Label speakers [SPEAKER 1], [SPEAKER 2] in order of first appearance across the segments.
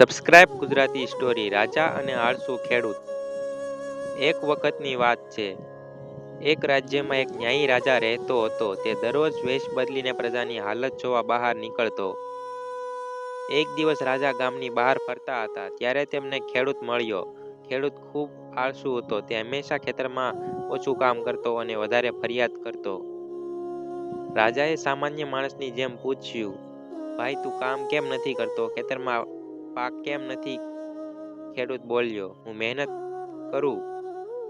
[SPEAKER 1] Subscribe Gujarati story રાજા અને આળસુ ખેડૂત. એક વખતની વાત છે. એક રાજ્યમાં એક ન્યાયી રાજા રહેતો હતો. તે દરરોજ વેશ બદલીને પ્રજાની હાલત જોવા બહાર નીકળતો. એક દિવસ રાજા ગામની બહાર ફરતા હતા. ત્યારે તેમને ખેડૂત મળ્યો. ખેડૂત ખૂબ આળસુ હતો. તે હંમેશા ખેતરમાં ઓછું કામ કરતો અને વધારે ફરિયાદ કરતો. રાજાએ સામાન્ય માણસની જેમ પૂછ્યું, ભાઈ, તું કામ કેમ નથી કરતો? ખેતરમાં પાક કેમ નથી? ખેડૂત બોલ્યો, હું મહેનત કરું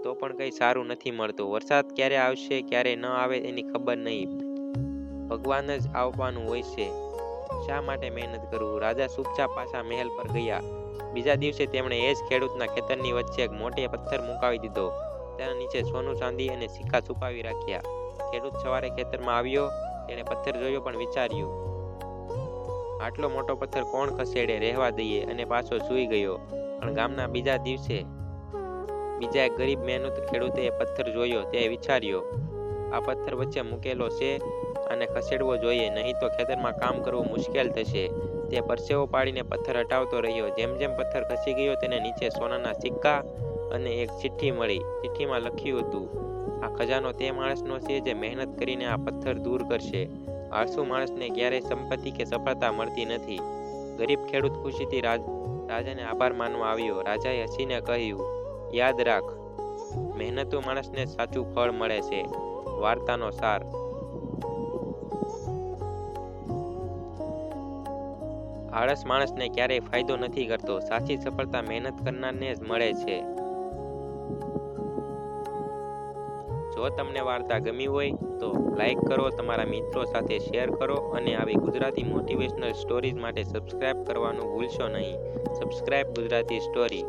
[SPEAKER 1] તો પણ કંઈ સારું નથી મળતું. વરસાદ ક્યારે આવશે, ક્યારે ન આવે એની ખબર નહીં. ભગવાન જ આવવાનું હોય છે. શા માટે મહેનત કરવું રાજા ચૂપચાપ પાછા મહેલ પર ગયા. બીજા દિવસે તેમણે એ જ ખેડૂતના ખેતરની વચ્ચે એક મોટે પથ્થર મુકાવી દીધો. તેના નીચે સોનું ચાંદી અને સિક્કા છુપાવી રાખ્યા. ખેડૂત સવારે ખેતરમાં આવ્યો, તેણે પથ્થર જોયો પણ વિચાર્યું આટલો મોટો પથ્થર કોણ ખસેડે રહેવા દઈએ અને પાછો સૂઈ ગયો? પણ ગામના બીજા દિવસે બીજા એક ગરીબ મહેનત ખેડૂતે પથ્થર જોયો, તે વિચાર્યો, આ પથ્થર વચ્ચે મૂકેલો છે અને ખસેડવો જોઈએ, નહીં તો ખેતરમાં કામ કરવું મુશ્કેલ થશે. તે પરસેવો પાડીને પથ્થર હટાવતો રહ્યો. જેમ જેમ પથ્થર ખસી ગયો, તેને નીચે સોનાના સિક્કા અને એક ચિઠ્ઠી મળી. ચિઠ્ઠીમાં લખ્યું હતું, આ ખજાનો તે માણસનો છે જે મહેનત કરીને આ પથ્થર દૂર કરશે. આળસુ માણસને ક્યારેય સંપત્તિ કે સફળતા મળતી નથી. ગરીબ ખેડૂત ખુશીથી રાજ, રાજાને આભાર માનવા આવ્યો. રાજાએ હસીને કહ્યું, યાદ રાખ, મહેનતુ માણસને સાચું ફળ મળે છે. વાર્તાનો સાર. આળસ માણસને ક્યારેય ફાયદો નથી કરતો. સાચી સફળતા મહેનત કરનારને જ મળે છે. જો તમને વાર્તા ગમી હોય તો લાઈક કરો, તમારા મિત્રો સાથે શેર કરો અને આવી ગુજરાતી મોટિવેશનલ સ્ટોરીઝ માટે સબસ્ક્રાઇબ કરવાનું ભૂલશો નહીં. Subscribe Gujarati story